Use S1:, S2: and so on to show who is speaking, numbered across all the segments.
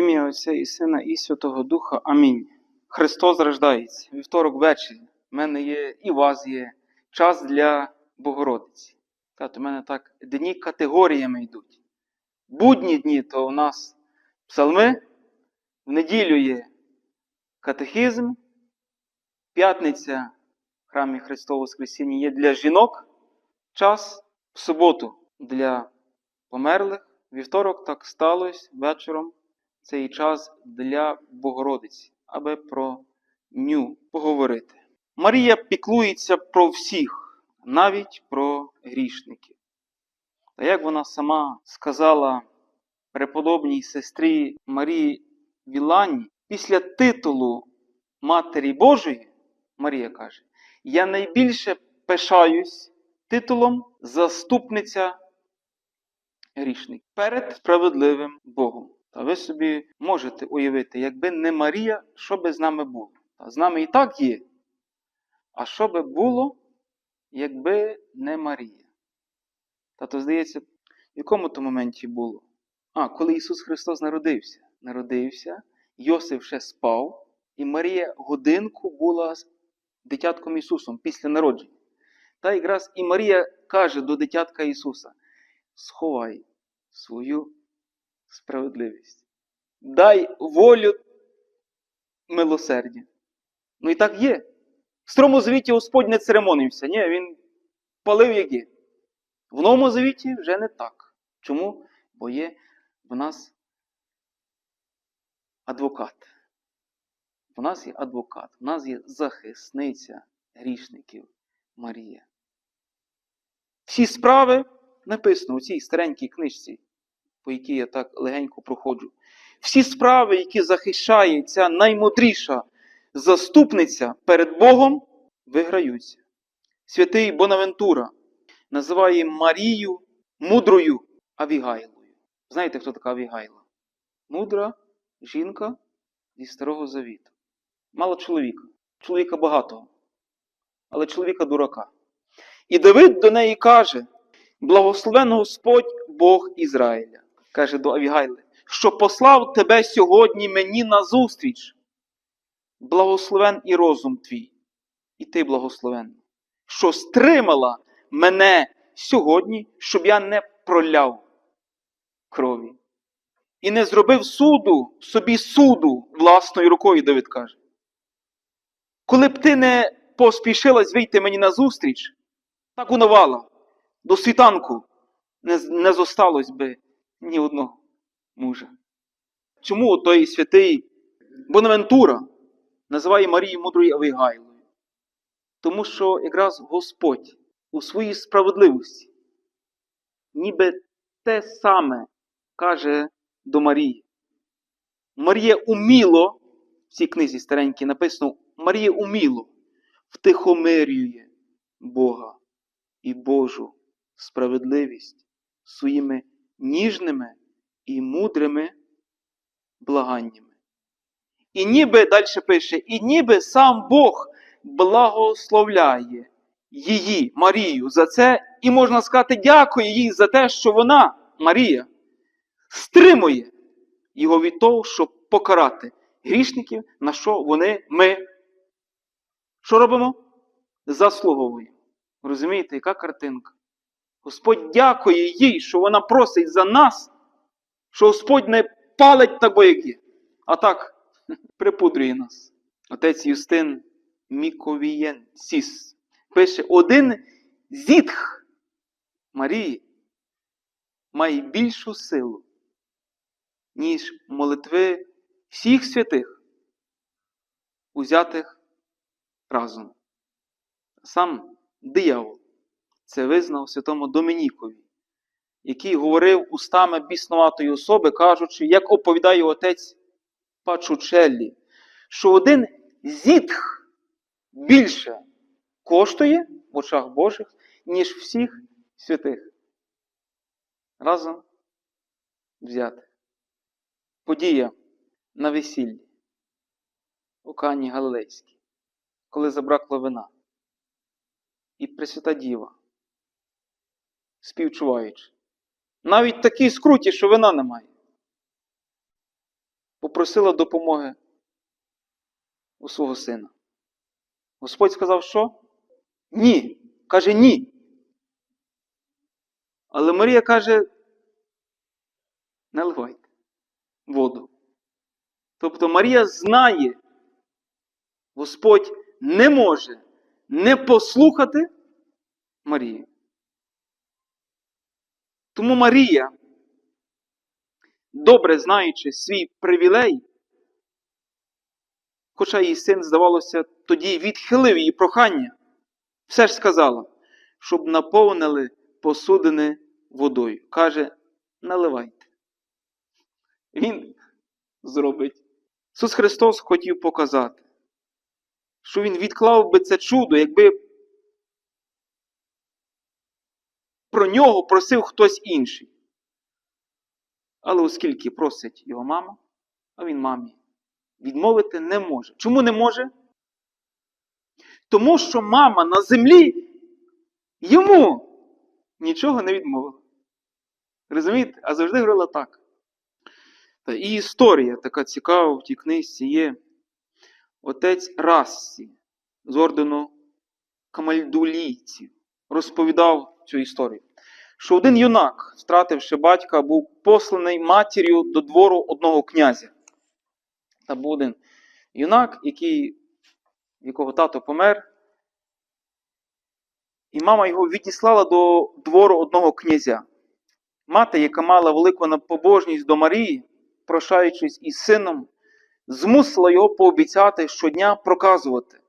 S1: ім'я Отця і Сина і Святого Духа. Амінь. Христос рождається. Вівторок ввечері. У мене є і у вас є час для Богородиці. Тато, у мене так дні категоріями йдуть. Будні дні то у нас псалми, в неділю є катехизм, п'ятниця в храмі Христового Воскресіння є для жінок час, в суботу для померлих. Вівторок так сталося вечором. Цей час для Богородиці, аби про ню поговорити. Марія піклується про всіх, навіть про грішників. Та як вона сама сказала преподобній сестрі Марії Вілані, після титулу Матері Божої, Марія каже, я найбільше пишаюсь титулом заступниця грішник перед справедливим Богом. Та ви собі можете уявити, якби не Марія, що би з нами було? Та з нами і так є. А що би було, якби не Марія? Та то, здається, в якому то моменті було? А, коли Ісус Христос народився. Народився, Йосиф ще спав, і Марія годинку була з дитятком Ісусом після народження. Та якраз і Марія каже до дитятка Ісуса: сховай свою справедливість. Дай волю милосердя. Ну і так є. В старому завіті Господь не церемонився. Ні, він палив як є. В новому завіті вже не так. Чому? Бо є в нас адвокат. В нас є адвокат, в нас є захисниця грішників Марія. Всі справи написано у цій старенькій книжці, по якій я так легенько проходжу. Всі справи, які захищає ця наймудріша заступниця перед Богом, виграються. Святий Бонавентура називає Марію мудрою Авігайлою. Знаєте, хто така Авігайла? Мудра жінка зі Старого Завіту. Мало чоловіка, чоловіка багатого, але чоловіка дурака. І Давид до неї каже: Благословен Господь Бог Ізраїля, каже до Авігайли, що послав тебе сьогодні мені на зустріч. Благословен і розум твій, і ти благословен, що стримала мене сьогодні, щоб я не проляв крові. І не зробив суду, собі суду власною рукою, Давид каже. Коли б ти не поспішилась вийти мені на зустріч, так унувала, до світанку не, не зосталось би ні одного мужа. Чому той святий Бонавентура називає Марію мудрою Авігайлою? Тому що якраз Господь у своїй справедливості ніби те саме каже до Марії. Марія уміло, в цій книзі старенькій написано, Марія уміло втихомирює Бога і Божу справедливість своїми ніжними і мудрими благаннями. І ніби далі пише, і ніби сам Бог благословляє її, Марію, за це, і можна сказати, дякує їй за те, що вона, Марія, стримує його від того, щоб покарати грішників, на що вони ми. Що робимо? Заслуговуємо. Розумієте, яка картинка? Господь дякує їй, що вона просить за нас, що Господь не палить так бояки, а так припудрює нас. Отець Юстин Міковієн Сіс пише: один зітх Марії має більшу силу, ніж молитви всіх святих, узятих разом. Сам диявол це визнав святому Домінікові, який говорив устами біснуватої особи, кажучи, як оповідає отець Пачучеллі, що один зітх більше коштує в очах Божих, ніж всіх святих. Разом взяти. Подія на весіллі у Кані Галилейській, коли забракло вина. І Пресвята Діва, співчуваючи. Навіть такій скруті, що вина немає. попросила допомоги у свого сина. Господь сказав, що? Ні. Каже ні. Але Марія каже, не наливайте воду. Тобто Марія знає, Господь не може не послухати Марію. Тому Марія, добре знаючи свій привілей, хоча її син, здавалося, тоді відхилив її прохання, все ж сказала, щоб наповнили посудини водою. Каже, наливайте. Він зробить. Ісус Христос хотів показати, що Він відклав би це чудо, якби про нього просив хтось інший. Але оскільки просить його мама, а він мамі відмовити не може. Чому не може? Тому що мама на землі йому нічого не відмовила. Розумієте? А завжди говорила так. Та І історія така цікава в тій книжці є. Отець Рассі з ордену камальдулійців розповідав цю історію. Що один юнак, втративши батька, був посланий матір'ю до двору одного князя. Та був один юнак, який, якого тато помер, і мама його відіслала до двору одного князя. Мати, яка мала велику побожність до Марії, прощаючись із сином, змусила його пообіцяти щодня проказувати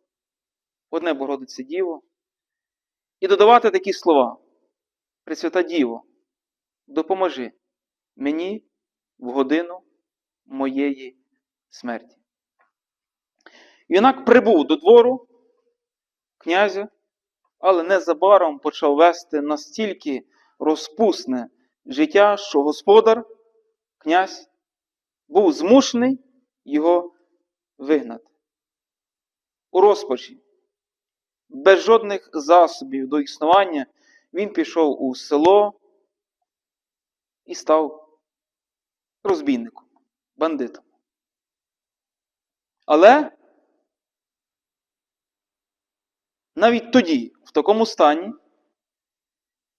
S1: одне Богородице Діво і додавати такі слова. Пресвята Діво, допоможи мені в годину моєї смерті. Юнак прибув до двору князя, але незабаром почав вести настільки розпусне життя, що господар, князь, був змушений його вигнати. У розпачі, без жодних засобів до існування, він пішов у село і став розбійником, бандитом. Але навіть тоді, в такому стані,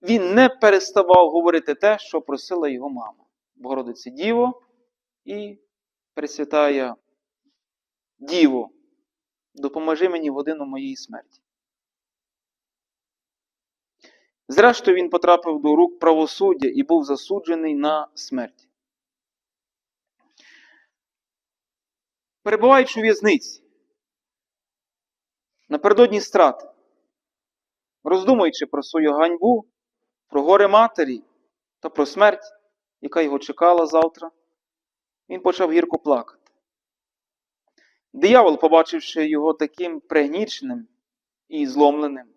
S1: він не переставав говорити те, що просила його мама. Богородице Діво і Пресвятая Діво, допоможи мені в годину моєї смерті. Зрештою, він потрапив до рук правосуддя і був засуджений на смерть. Перебуваючи у в'язниці, напередодні страти, роздумуючи про свою ганьбу, про горе матері та про смерть, яка його чекала завтра, він почав гірко плакати. Диявол, побачивши його таким пригніченим і зломленим,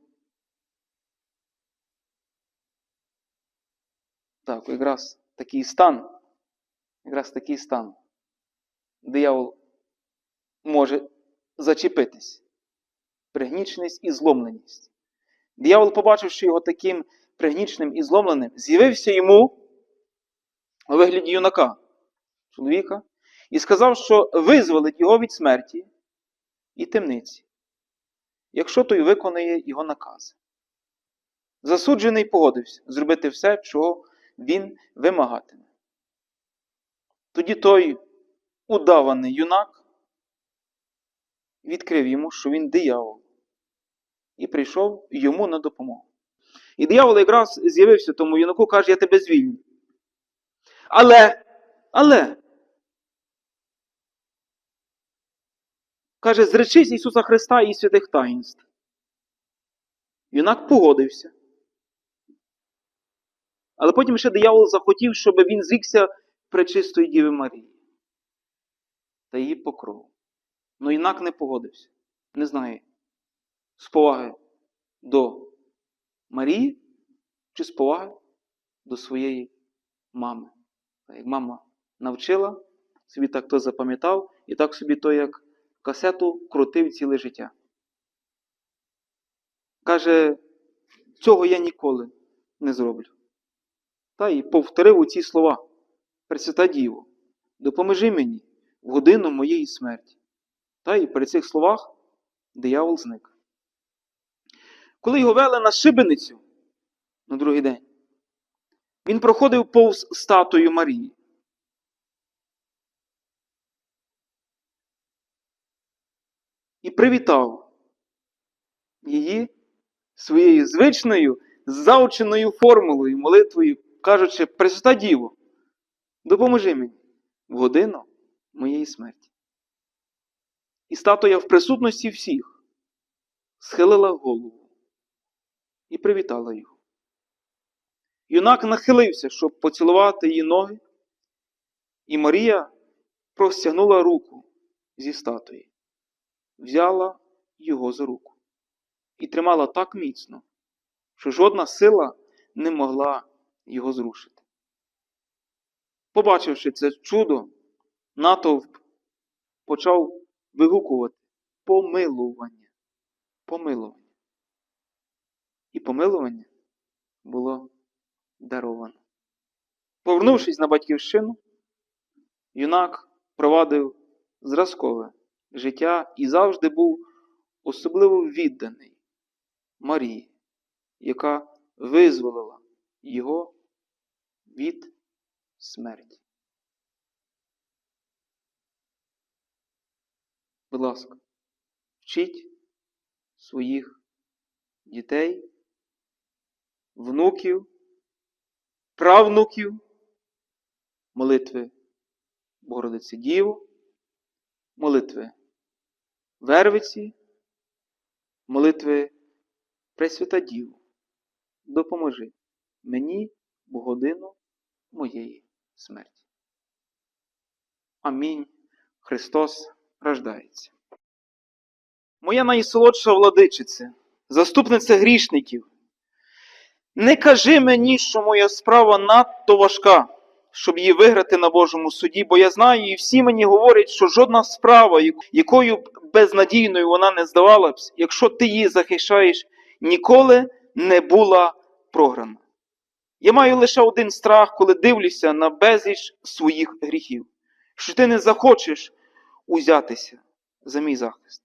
S1: Так, якраз такий стан, якраз такий стан. Диявол може зачепитись. Пригніченість і зломленість. Диявол, побачивши його таким пригніченим і зломленим, з'явився йому у вигляді юнака, чоловіка, і сказав, що визволить його від смерті і темниці, якщо той виконує його накази. Засуджений погодився зробити все, чого він вимагатиме. Тоді той удаваний юнак відкрив йому, що він диявол, і прийшов йому на допомогу. І диявол якраз з'явився тому юнаку, каже, я тебе звільню. Але, але, каже, зречись Ісуса Христа і святих таїнств. Юнак погодився. Але потім ще диявол захотів, щоб він зрікся пречистої Діви Марії та її покрову. Ну інак не погодився. Не знає, з поваги до Марії чи з поваги до своєї мами. Як мама навчила, собі так то запам'ятав, і так собі то, як касету, крутив ціле життя. Каже, цього я ніколи не зроблю та й повторив у ці слова. Пресвята Діво, допоможи мені в годину моєї смерті. Та й при цих словах диявол зник. Коли його вели на шибеницю на другий день, він проходив повз статую Марії. І привітав її своєю звичною заученою формулою, молитвою, кажучи, Пресвята Діво, допоможи мені в годину моєї смерті. І статуя в присутності всіх схилила голову і привітала його. Юнак нахилився, щоб поцілувати її ноги, і Марія простягнула руку зі статуї, взяла його за руку і тримала так міцно, що жодна сила не могла його зрушити. Побачивши це чудо, натовп почав вигукувати помилування, помилування. І помилування було даровано. Повернувшись на батьківщину, юнак провадив зразкове життя і завжди був особливо відданий Марії, яка визволила його від смерті. Будь ласка, вчіть своїх дітей, внуків, правнуків, молитви Богородиці Діву, молитви Вервиці, молитви Пресвята Діву. Допоможи мені в годину моєї смерті. Амінь. Христос рождається. Моя найсолодша владичице, заступниця грішників, не кажи мені, що моя справа надто важка, щоб її виграти на Божому суді, бо я знаю, і всі мені говорять, що жодна справа, якою б безнадійною вона не здавалась, якщо ти її захищаєш, ніколи не була програна. Я маю лише один страх, коли дивлюся на безліч своїх гріхів, що ти не захочеш узятися за мій захист.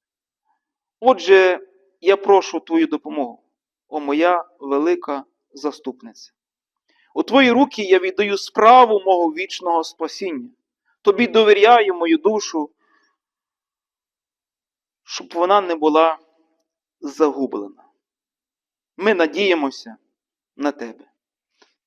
S1: Отже, я прошу твою допомогу, о моя велика заступниця. У твої руки я віддаю справу мого вічного спасіння. Тобі довіряю мою душу, щоб вона не була загублена. Ми надіємося на тебе.